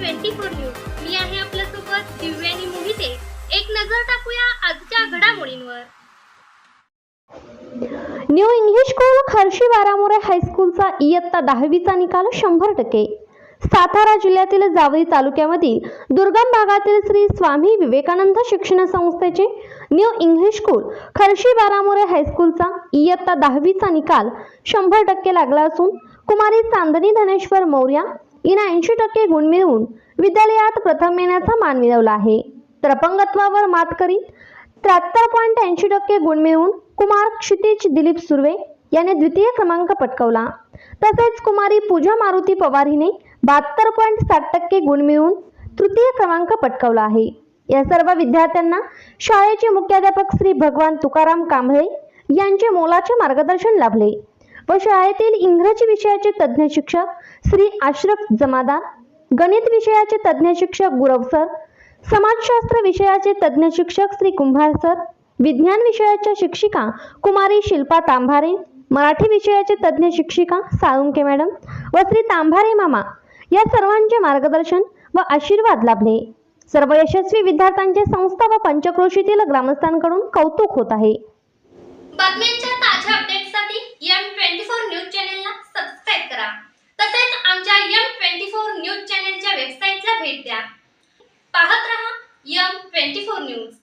Twenty four news. मी आहे आपल्यासोबत दिव्यानी मोहिते. एक नजर टाकूया आजच्या घडामोडींवर. New English school Kharshi Baramore हायस्कूलचा इयत्ता दहावीचा निकाल शंभर टक्के. सातारा जिल्ह्यातील जावळी तालुक्यामधील दुर्गम भागातील श्री स्वामी विवेकानंद शिक्षण संस्थेचे new English school Kharshi Baramore हायस्कूलचा इयत्ता दहावीचा निकाल शंभर टक्के लागला असून कुमारी चांदणी धनेश्वर मौर्या हिने ऐंशी टक्के गुण मिळवून विद्यालयात प्रथम येण्याचा मान मिळवला आहे. तर अपंगत्वावर मात करीत त्र्याहत्तर पॉईंट ऐंशी टक्के गुण मिळवून कुमार क्षितिज दिलीप सुर्वे याने द्वितीय क्रमांक पटकवला. तसेच कुमारी पूजा मारुती पवार हिने बहात्तर पॉईंट साठ टक्के गुण मिळवून तृतीय क्रमांक पटकवला आहे. या सर्व विद्यार्थ्यांना शाळेचे मुख्याध्यापक श्री भगवान तुकाराम कांबळे यांचे मोलाचे मार्गदर्शन लाभले. व शाळेतील इंग्रजी विषयाचे तज्ज्ञ शिक्षक श्री आश्रफ जमादार गणित विषयाचे तज्ज्ञ शिक्षक गुरव सर समाजशास्त्र विषयाचे तज्ज्ञ शिक्षक श्री कुंभार सर विज्ञान विषयाच्या शिक्षिका कुमारी शिल्पा तांभारे मराठी विषयाचे तज्ज्ञ शिक्षिका साळुंके मॅडम व श्री तांभारे मामा या सर्वांचे मार्गदर्शन व आशीर्वाद लाभले. सर्व यशस्वी विद्यार्थ्यांचे संस्था व पंचक्रोशीतील ग्रामस्थांकडून कौतुक होत आहे. 24 News.